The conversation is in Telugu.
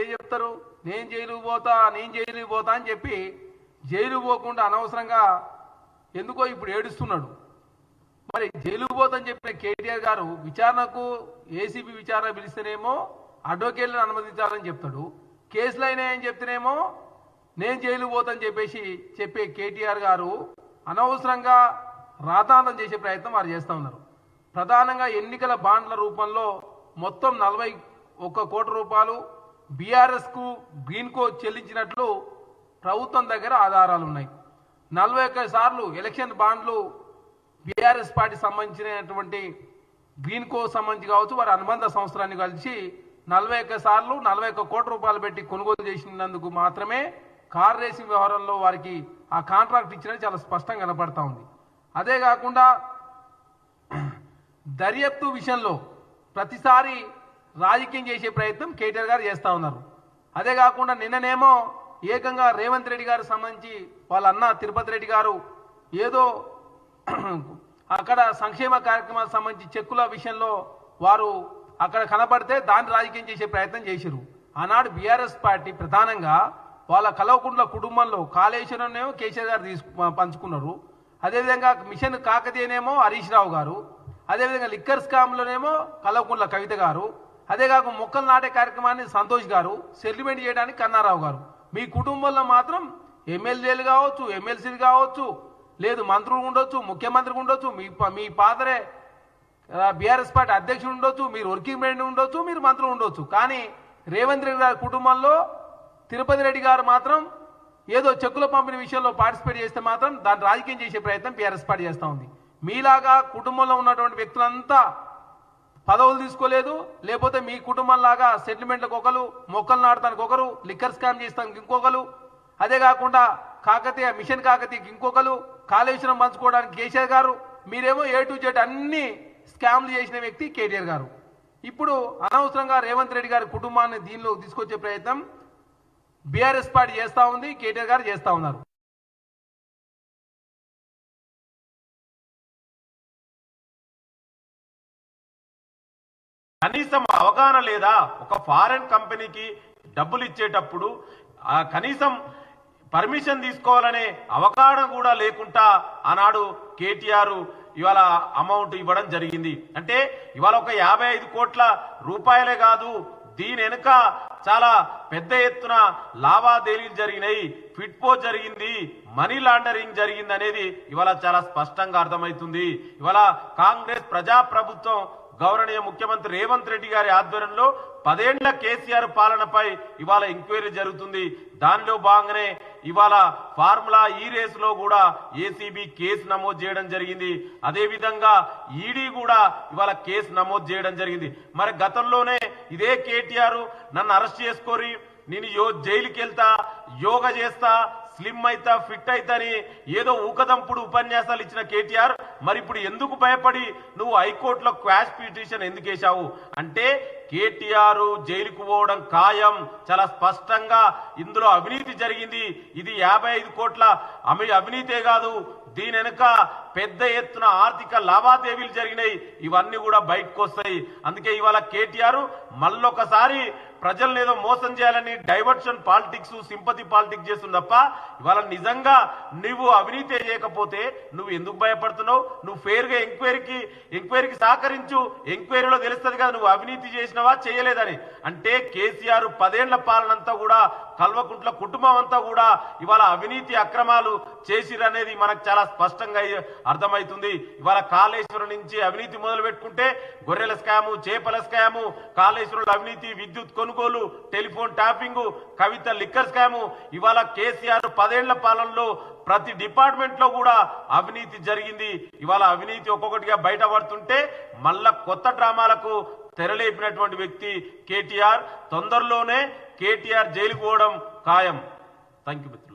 ఏం చెప్తారు? నేను జైలుకు పోతా నేను జైలుకి పోతా అని చెప్పి జైలు పోకుండా అనవసరంగా ఎందుకో ఇప్పుడు ఏడుస్తున్నాడు. మరి జైలుకు పోతని చెప్పిన కేటీఆర్ గారు విచారణకు ఏసీబీ విచారణ పిలిస్తేనేమో అడ్వకేట్లను అనుమతించాలని చెప్తాడు. కేసులు అయినాయని చెప్తేనేమో నేను జైలు పోతని చెప్పేసి చెప్పే కేటీఆర్ గారు అనవసరంగా రాతాంతం చేసే ప్రయత్నం వారు చేస్తూ ఉన్నారు. ప్రధానంగా ఎన్నికల బాండ్ల రూపంలో మొత్తం నలభై ఒక్క కోటి రూపాయలు బీఆర్ఎస్కు గ్రీన్కో చెల్లించినట్లు ప్రభుత్వం దగ్గర ఆధారాలు ఉన్నాయి నలభై ఒక్క సార్లు ఎలక్షన్ బాండ్లు బీఆర్ఎస్ పార్టీ సంబంధించినటువంటి గ్రీన్కో సంబంధించి కావచ్చు వారి అనుబంధ సంవత్సరాన్ని కలిసి నలభై ఒక్క సార్లు నలభై ఒక్క కోట్ల రూపాయలు పెట్టి కొనుగోలు చేసినందుకు మాత్రమే కార్ రేసింగ్ వ్యవహారంలో వారికి ఆ కాంట్రాక్ట్ ఇచ్చినది చాలా స్పష్టంగా కనపడతా ఉంది. అదే కాకుండా దర్యాప్తు విషయంలో ప్రతిసారి రాజకీయం చేసే ప్రయత్నం కేటీఆర్ గారు చేస్తూ ఉన్నారు. అదే కాకుండా నిన్ననేమో ఏకంగా రేవంత్ రెడ్డి గారు సంబంధించి వాళ్ళ అన్న తిరుపతి రెడ్డి గారు ఏదో అక్కడ సంక్షేమ కార్యక్రమాలకు సంబంధించి చెక్కుల విషయంలో వారు అక్కడ కనపడితే దాన్ని రాజకీయం చేసే ప్రయత్నం చేశారు ఆనాడు బీఆర్ఎస్ పార్టీ ప్రధానంగా వాళ్ళ కలవకుంట్ల కుటుంబంలో కాళేశ్వరంనేమో కేసీఆర్ గారు తీసుకు పంచుకున్నారు. అదేవిధంగా మిషన్ కాకతీయనేమో హరీష్ రావు గారు. అదేవిధంగా లిక్కర్ స్కామ్లోనేమో కలవకుంట్ల కవిత గారు. అదేకాక మొక్కలు నాటే కార్యక్రమాన్ని సంతోష్ గారు సెటిల్మెంట్ చేయడానికి కన్నారావు గారు. మీ కుటుంబంలో మాత్రం ఎమ్మెల్యేలు కావచ్చు ఎమ్మెల్సీలు కావచ్చు లేదు మంత్రులు ఉండొచ్చు ముఖ్యమంత్రి ఉండొచ్చు మీ ప- మీ పాదరే బీఆర్ఎస్ పార్టీ అధ్యక్షుడు ఉండొచ్చు మీరు వర్కింగ్ ప్రెసిడెంట్ ఉండొచ్చు మీరు మంత్రులు ఉండొచ్చు. కానీ రేవంత్ రెడ్డి గారి కుటుంబంలో తిరుపతి రెడ్డి గారు మాత్రం ఏదో చెక్కుల పంపిణీ విషయంలో పార్టిసిపేట్ చేస్తే మాత్రం దాన్ని రాజకీయం చేసే ప్రయత్నం బీఆర్ఎస్ పార్టీ చేస్తూ ఉంది. మీలాగా కుటుంబంలో ఉన్నటువంటి వ్యక్తులంతా పదవులు తీసుకోలేదు లేకపోతే మీ కుటుంబంలాగా సెటిల్మెంట్లకు ఒకరు మొక్కలు నాటడానికి ఒకరు లిక్కర్ స్కామ్ చేస్తానికి ఇంకొకరు. అదే కాకుండా కాకతీయ మిషన్ కాకతీయకి ఇంకొకరు కాళేశ్వరం పంచుకోవడానికి కేసీఆర్ గారు మీరేమో ఏ టు జెడ్ అన్ని స్కామ్లు చేసిన వ్యక్తి కేటీఆర్ గారు. ఇప్పుడు అనవసరంగా రేవంత్ రెడ్డి గారి కుటుంబాన్ని దీనిలో తీసుకొచ్చే ప్రయత్నం బీఆర్ఎస్ పార్టీ చేస్తా ఉంది కేటీఆర్ గారు చేస్తా ఉన్నారు. కనీసం అవగాహన లేదా ఒక ఫారెన్ కంపెనీకి డబ్బులు ఇచ్చేటప్పుడు కనీసం పర్మిషన్ తీసుకోవాలనే అవగాహన కూడా లేకుండా ఆనాడు కేటీఆర్ ఇవాళ అమౌంట్ ఇవ్వడం జరిగింది. అంటే ఇవాళ ఒక యాభై ఐదు కోట్ల రూపాయలే కాదు దీని వెనుక చాలా పెద్ద ఎత్తున లావాదేవీలు జరిగినాయి. ఫిట్పో జరిగింది మనీ లాండరింగ్ జరిగింది అనేది ఇవాళ చాలా స్పష్టంగా అర్థమవుతుంది. ఇవాళ కాంగ్రెస్ ప్రజాప్రభుత్వం గౌరవనీయ ముఖ్యమంత్రి రేవంత్ రెడ్డి గారి ఆధ్వర్యంలో పదేండ్ల కేసీఆర్ పాలనపై ఇవాళ ఎంక్వైరీ జరుగుతుంది. దానిలో భాగంగానే ఇవాళ ఫార్ములా ఈ రేసులో కూడా ఏసీబీ కేసు నమోదు చేయడం జరిగింది. అదేవిధంగా ఈడీ కూడా ఇవాళ కేసు నమోదు చేయడం జరిగింది. మరి గతంలోనే ఇదే కేటీఆర్ నన్ను అరెస్ట్ చేసుకోరి నేను యో జైలుకి వెళ్తా యోగా చేస్తా స్లిమ్ అయితా ఫిట్ అయితని ఏదో ఊకదంపుడు ఉపన్యాసాలు ఇచ్చిన కేటీఆర్. మరి ఇప్పుడు ఎందుకు భయపడి నువ్వు హైకోర్టులో క్వాష్ పిటిషన్ ఎందుకు వేశావు? అంటే కేటీఆర్ జైలుకు పోవడం ఖాయం. చాలా స్పష్టంగా ఇందులో అవినీతి జరిగింది. ఇది యాభై ఐదు కోట్ల అమి అవినీతే కాదు. దీని వెనుక పెద్ద ఎత్తున ఆర్థిక లావాదేవీలు జరిగినాయి. ఇవన్నీ కూడా బయటకు వస్తాయి అందుకే ఇవాళ కేటీఆర్ మళ్ళొకసారి ప్రజలను ఏదో మోసం చేయాలని డైవర్షన్ పాలిటిక్స్ సింపతి పాలిటిక్స్ చేస్తుంది తప్ప ఇవాళ నిజంగా నువ్వు అవినీతి చేయకపోతే నువ్వు ఎందుకు భయపడుతున్నావు? నువ్వు ఫెయిర్ ఎంక్వైరీకి ఎంక్వైరీకి సహకరించు. ఎంక్వైరీలో తెలుస్తుంది కదా నువ్వు అవినీతి చేసినవా చేయలేదని. అంటే కేసీఆర్ పదేళ్ళ పాలనంతా కూడా కల్వకుంట్ల కుటుంబం అంతా కూడా ఇవాళ అవినీతి అక్రమాలు చేసిరనేది మనకు చాలా స్పష్టంగా అర్థమవుతుంది. ఇవాళ కాళేశ్వరం నుంచి అవినీతి మొదలు పెట్టుకుంటే గొర్రెల స్కాము చేపల స్కాము కాళేశ్వరుల అవినీతి విద్యుత్ కొనుగోలు telephone tapping Kavitha liquor scam ఇవాళ కేసీఆర్ పదేళ్ళ పాలనలో ప్రతి డిపార్ట్మెంట్లో కూడా అవినీతి జరిగింది. ఇవాళ అవినీతి ఒక్కొక్కటిగా బయటపడుతుంటే మళ్ళా కొత్త డ్రామాలకు తెరలేపినటువంటి వ్యక్తి కేటీఆర్. తొందరలోనే కేటీఆర్ జైలుకు పోవడం ఖాయం. Thank you